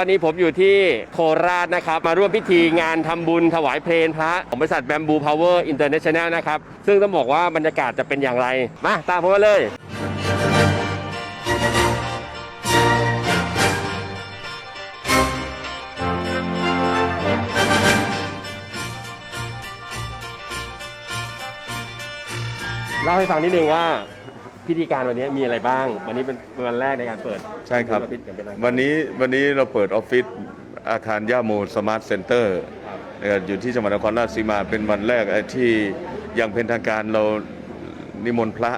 อนนี้ผมอยู่ที่โคราชนะครับ มาร่วมพิธีงานทำบุญถวายเพลงพระของบริษัทแบมบูพาวเวอร์อินเตอร์เนชั่นแนลนะครับ ซึ่งต้องบอกว่าบรรยากาศจะเป็นอย่างไร มาตามผมมาเลยเล่าให้ฟังนิดนึงว่า พิธีการวันนี้มีอะไรบ้าง วันนี้เป็นวันแรกในการเปิดใช่ครับพิธีอย่างเป็นทางการวันนี้วันนี้เราเปิดออฟฟิศอาคารย่าโมสมาร์ทเซ็นเตอร์ครับอยู่ที่จังหวัดนครราชสีมาเป็นวันแรกที่อย่างเป็นทางการเรานิมนต์พระ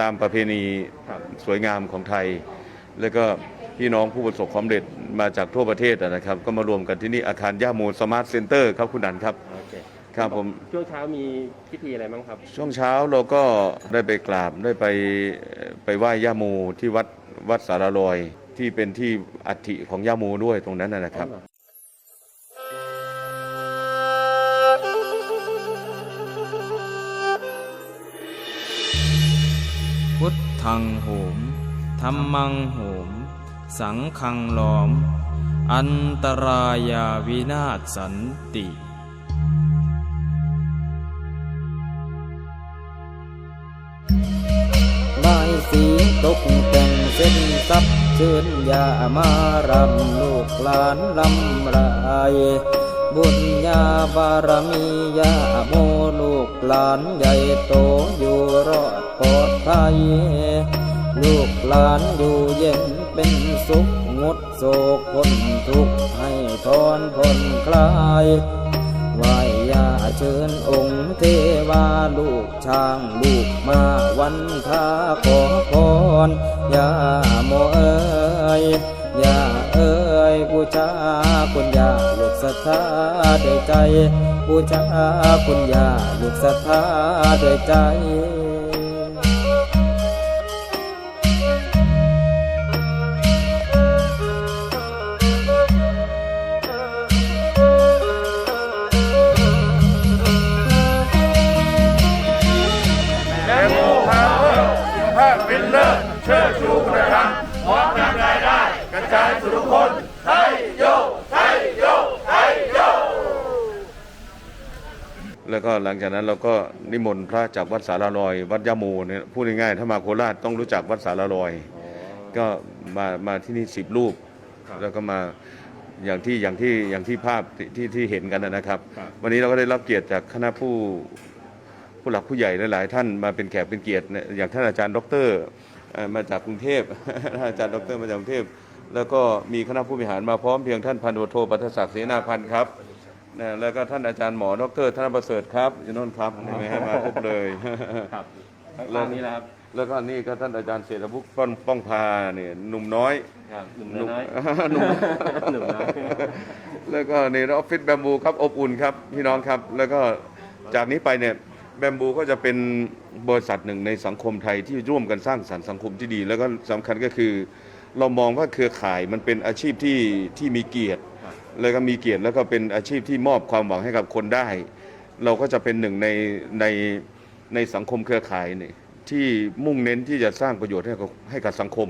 ตามประเพณีครับสวยงามของไทย แล้วก็พี่น้องผู้ประสบความสำเร็จมาจากทั่วประเทศนะครับ ก็มารวมกันที่นี่อาคารย่าโมสมาร์ทเซ็นเตอร์ครับคุณดันครับโอเคครับผม ช่วงเช้ามีพิธีอะไรบ้างครับ ช่วงเช้าเราก็ได้ไปกราบได้ไปเอ่อไปไหว้ย่าโมที่วัดวัดสารลอยที่เป็นที่อัฐิของย่าโมด้วยตรงนั้นนะนะครับ พุทธังโหมธรรมังโหม สังฆังล้อม อันตรายาวินาศสันติ สีตกแต่งเส้นซับเชิญยามารำลูกหลานลำไรบุญญาบารมียาโมลูกหลานใหญ่โตอยู่รอดปลอดภัยลูกหลานอยู่เย็นเป็นสุขงดโศกพ้นทุกข์ให้ทอนพ้นคลายไหว ยาเชิญองค์เทวาลูกช้างลูกมาวันทาขอพรยาโมเอ้ยยาเอ้ยบูชาคุณยาลูกศรัทธาด้วยใจบูชาคุณยาลูกศรัทธาด้วยใจ แล้วก็หลังจากนั้นเราก็นิมนต์พระจากวัดสารลอย วัดย่าโมเนี่ยพูดง่ายๆถ้ามาโคราชต้องรู้จักวัดสารลอย ก็มามาที่นี่สิบรูป แล้วก็มาอย่างที่อย่างที่อย่างที่ภาพที่ที่ที่เห็นกันนะครับ วันนี้เราก็ได้รับเกียรติจากคณะผู้ผู้หลักผู้ใหญ่หลายๆท่านมาเป็นแขกเป็นเกียรติเนี่ยอย่างท่านอาจารย์ดรเอ่อมาจากกรุงเทพท่านอาจารย์ดรมาจากกรุงเทพแล้วก็มีคณะผู้บริหารมาพร้อมเพียงท่านพันโทโทปัทศักดิ์เสนาพันธ์ครับ นะแล้วก็ท่านอาจารย์หมอดรธนประเสริฐครับอยู่โน่นครับเห็นไหมฮะมาครบเลยครับแล้แล้ววนี้นะครับ แล้วก็นี่ก็ท่านอาจารย์เศรษฐวุฒิป้องป้องพาเนี่ยหนุ่มน้อยครับหนุ่มหนุ่มน้อยหนุ่มหนุ่มน้อยแล้วก็ในออฟฟิศแบมบูครับอบอุ่นครับพี่น้องครับ แล้วก็จากนี้ไปเนี่ยแบมบูก็จะเป็นบริษัทหนึ่งในสังคมไทยที่ร่วมกันสร้างสรรค์สังคมที่ดี แล้วก็สำคัญก็คือ เรามองว่าเครือข่ายมันเป็นอาชีพที่ที่มีเกียรติ แล้วก็มีเกียรติแล้วก็เป็นอาชีพที่มอบความหวังให้กับคนได้ เราก็จะเป็นหนึ่งในในในสังคมเครือข่ายนี่ยที่มุ่งเน้นที่จะสร้างประโยชน์ให้กับให้กับสังคม